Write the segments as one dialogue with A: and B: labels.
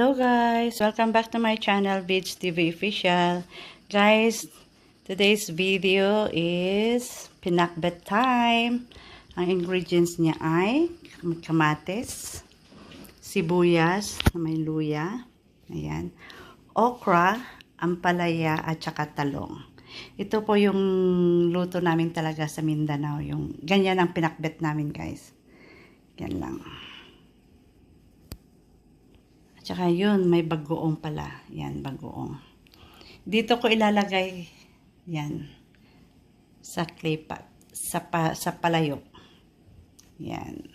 A: Hello guys! Welcome back to my channel, Beach TV Official. Guys, today's video is pinakbet time. Ang ingredients niya ay kamatis, sibuyas na may luya, ayan, okra, ampalaya at saka talong. Ito po yung luto namin talaga sa Mindanao. Yung, ganyan ang pinakbet namin guys. Yan lang. At saka yun, may bagoong pala. Yan, bagoong. Dito ko ilalagay, yan, sa clay pot, sa, pa, sa palayok. Yan.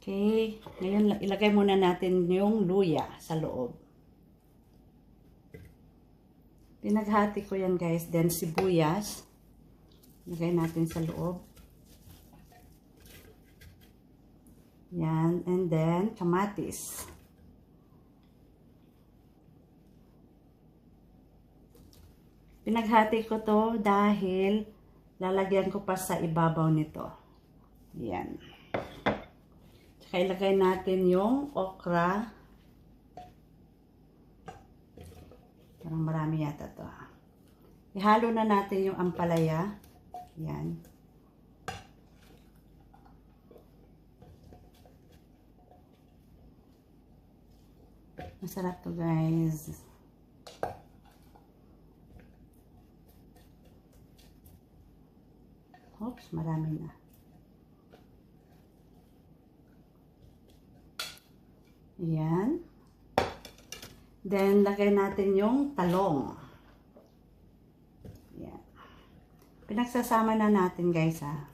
A: Okay, ngayon ilagay muna natin yung luya sa loob. Pinaghati ko yan guys, then sibuyas. Ilagay natin sa loob. Yan. And then, kamatis. Pinaghati ko to dahil lalagyan ko pa sa ibabaw nito. Yan. Tsaka ilagay natin yung okra. Parang marami yata to. Ihalo na natin yung ampalaya. Yan. Masarap to guys. Oops, marami na. Ayan. Then, lagay natin yung talong. Ayan. Pinagsasama na natin guys ha.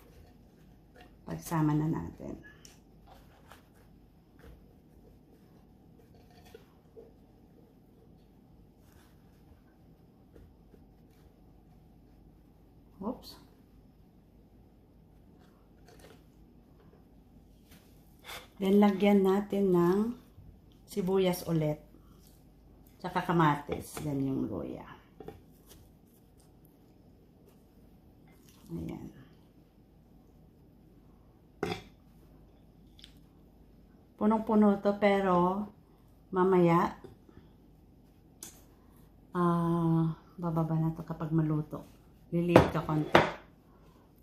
A: Pagsama na natin. Oops. Then, lagyan natin ng sibuyas ulit. Tsaka kamatis. Yan yung luya. Ayan. Punong-puno to pero mamaya ah bababa na to kapag maluto. Lilit ka konti.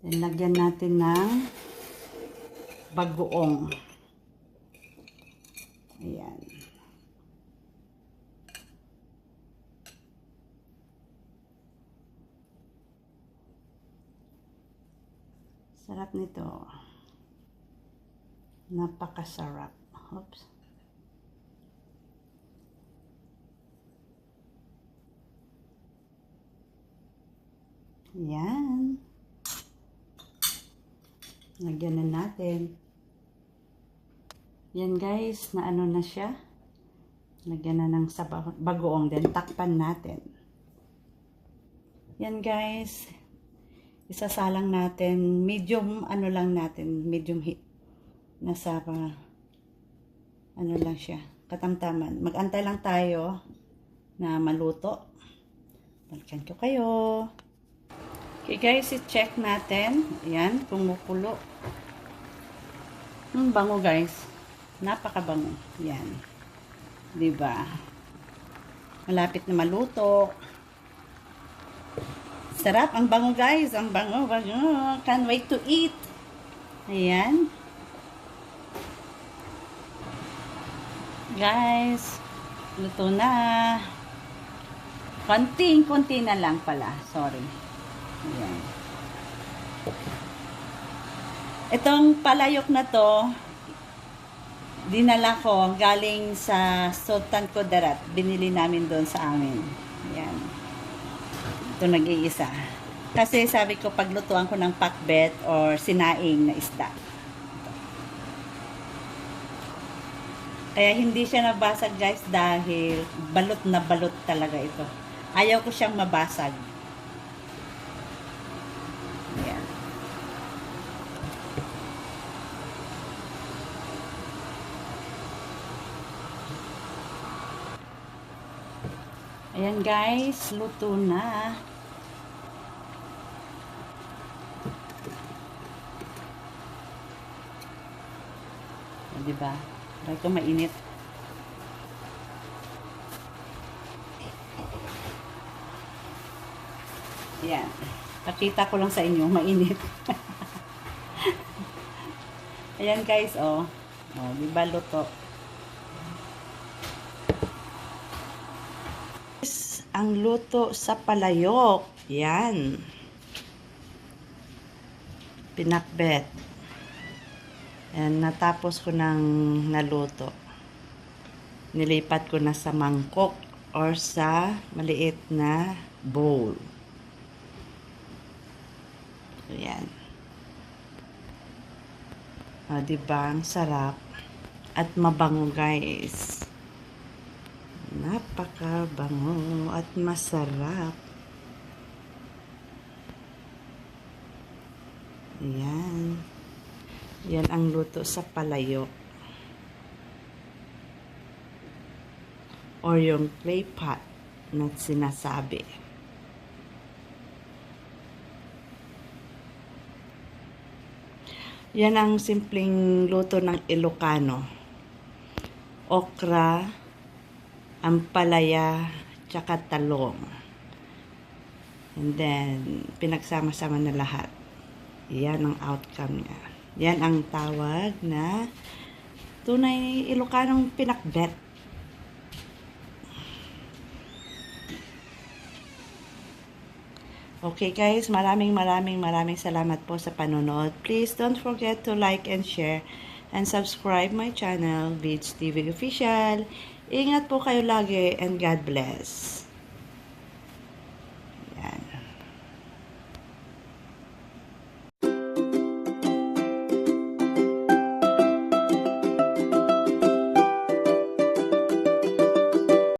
A: Then, lagyan natin ng bagoong. Ayan. Sarap nito. Napakasarap. Oops. Yan. Lagyan na natin. Yan guys, na ano na siya. Lagyan na ng bagoong din. Takpan natin. Yan guys. Isasalang natin. Medium ano lang natin. Medium heat. Nasa pa, ano lang siya. Katamtaman. Magantay lang tayo na maluto. Balikan ko kayo. Okay guys, i-check natin. Ayan, kumukulo. Hmm, bango guys. Napakabango. Yan. 'Di ba? Malapit na maluto. Sarap ang bango guys. Ang bango, bango. Can't wait to eat. Ayan. Guys, luto na. Konting-konti na lang pala. Sorry. Ayan. Itong palayok na to, dinala ko galing sa Sultan Kudarat. Binili namin doon sa amin. Ayan. Ito nag-iisa. Kasi sabi ko, paglutuan ko ng pakbet or sinaing na isda. Kaya hindi siya nabasag guys dahil balot na balot talaga ito. Ayaw ko siyang mabasag. Ayan. Ayan guys, luto na. di ba? Try ko mainit. Yan. Pakita ko lang sa inyo, mainit. Ayan guys, oh. Oh, di ba luto? Is Ang luto sa palayok. Yan. Pinakbet. Yan, natapos ko ng naluto. Nilipat ko na sa mangkok or sa maliit na bowl. Ayan. O, diba? Ang sarap. At mabango, guys. Napakabango at masarap. Ayan. Yan ang luto sa palayo. Or yung clay pot na sinasabi. Yan ang simpleng luto ng Ilocano. Okra, ampalaya, tsaka talong. And then, pinagsama-sama na lahat. Yan ang outcome niya. Yan ang tawag na tunay Ilocanong pinakbet. Okay guys, maraming maraming maraming salamat po sa panonood. Please don't forget to like and share and subscribe my channel, Vids TV Official. Ingat po kayo lagi and God bless.